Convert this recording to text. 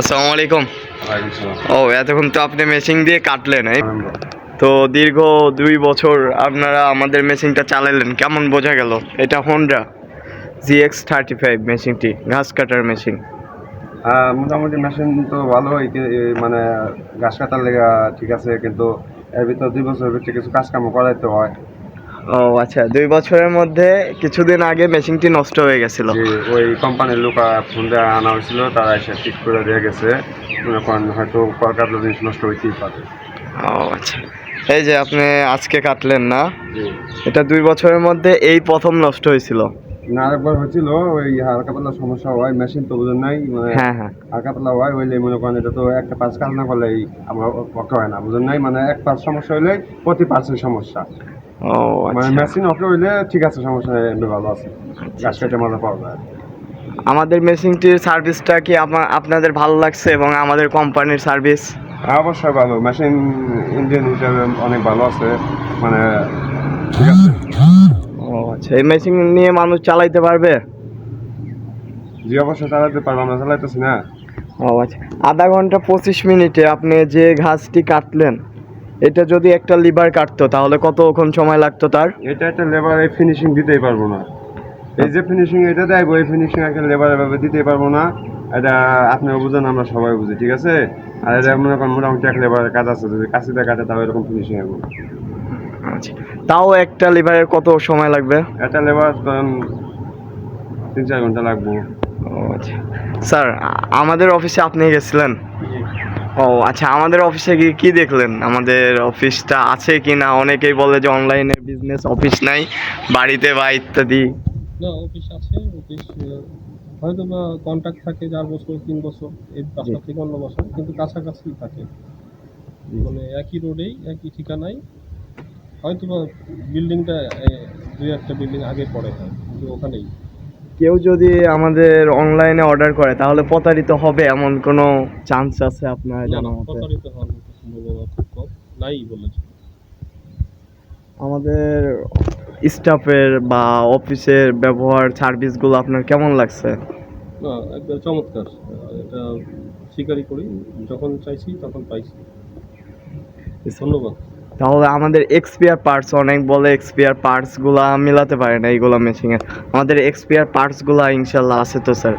আসসালামু আলাইকুম। ও এতক্ষণ তো আপনি মেশিন দিয়ে কাটলেন এই? তো দীর্ঘ দুই বছর আপনারা আমাদের মেশিনটা চালালেন কেমন বোঝা গেল? এটা হোন্ডা জিএক্স থার্টি ফাইভ মেশিনটি ঘাস কাটার মেশিন মোটামুটি মেশিন তো ভালো মানে ঘাস কাটার লেগা ঠিক আছে কিন্তু এর ভিতর দুই বছর ভিতরে কিছু কাজ কাম করাইতে হয়। ও আচ্ছা দুই বছরের মধ্যে কিছুদিন আগে মেশিনটি নষ্ট হয়ে গেছিল। ওই কোম্পানির লোক ফোন দিয়ে আনা হয়েছিল তারা এসে ঠিক করে দিয়ে গেছে। এখন হয়তো কয়েকটা জিনিস নষ্ট হইতেই পারে। ও আচ্ছা। এই যে আপনি আজকে কাটলেন না এটা দুই বছরের মধ্যে এই প্রথম নষ্ট হয়েছিল? না আরেকবার হয়েছিল ওই হালকা পাতলা সমস্যা হয় মেশিন তো বুঝেন নাই মানে হ্যাঁ হ্যাঁ। হালকা পাতলা হয় হইলে মনে করেন এটা তো একটা পাঁচ কাজ না করলেই আমরা পক্ষে হয় না বুঝেন নাই মানে এক পাঁচ সমস্যা হইলে প্রতি পার্সেন্ট সমস্যা। ও মানে আচ্ছা। মেশিন ওকে হইলে ঠিক আছে সমস্যা নেই ভালো আছে। গাছ কেটে মজা পাওয়া যায়। আমাদের মেশিনটির সার্ভিসটা কি আপনা- আপনাদের ভালো লাগছে এবং আমাদের কোম্পানির সার্ভিস হ্যাঁ, অবশ্যই ভালো। মেশিন ইঞ্জিন হিসাবে অনেক ভালো আছে। মানে ঠিক আছে। ও আচ্ছা এই মেশিন নিয়ে মানুষ চালাইতে পারবে? জি অবশ্যই চালাতে পারব আমরা চালাইতেছি না। ও আচ্ছা। আধা ঘণ্টা পঁচিশ মিনিটে আপনি যে ঘাসটি কাটলেন এটা যদি একটা লিভার কাটতো তাহলে কতক্ষণ সময় লাগতো তার? এটা একটা লেবার এই ফিনিশিং দিতেই পারব না। এই যে ফিনিশিং এটা দেয় ওই ফিনিশিং একটা লেবার এভাবে দিতেই পারব না। এটা আপনিও বুঝেন আমরা সবাই বুঝি ঠিক আছে? আর এটা মনে করেন মোটামুটি এক লেবারের কাজ আছে যদি কাশিতে কাটে তাও এরকম ফিনিশিং হবে। আচ্ছা। তাও একটা লিভারের কত সময় লাগবে? একটা লেবার ধরেন তিন চার ঘণ্টা লাগবো। ও আচ্ছা। স্যার আমাদের অফিসে আপনি গেছিলেন? ও আচ্ছা আমাদের অফিসে গিয়ে কি দেখলেন? আমাদের অফিসটা আছে কি না অনেকেই বলে যে অনলাইনে বিজনেস অফিস নাই বাড়িতে বা ইত্যাদি। না অফিস আছে অফিস হয়তো বা কন্ট্যাক্ট থাকে চার বছর তিন বছর এই পাঁচটা থেকে অন্য বছর কিন্তু কাছাকাছি থাকে। মানে একই রোডেই একই ঠিকানায়। হয়তো বা বিল্ডিংটা দুই একটা বিল্ডিং আগে পড়ে হয় কিন্তু ওখানেই। কেউ যদি আমাদের অনলাইনে অর্ডার করে তাহলে প্রতারিত হবে এমন কোনো চান্স আছে আপনার জানা মতে? প্রতারিত হওয়ার মতো সম্ভাবনা খুব কম নাই বলেছে আমাদের স্টাফের বা অফিসের ব্যবহার সার্ভিসগুলো আপনার কেমন লাগছে? না একবার চমৎকার। এটা স্বীকারই করি যখন চাইছি তখন পাইছি। ধন্যবাদ। তাহলে আমাদের এক্সপিয়ার পার্টস অনেক বলে এক্সপিয়ার পার্টসগুলো মিলাতে পারে না এইগুলো মেশিনের আমাদের এক্সপিয়ার পার্টসগুলো ইনশাল্লাহ আছে তো স্যার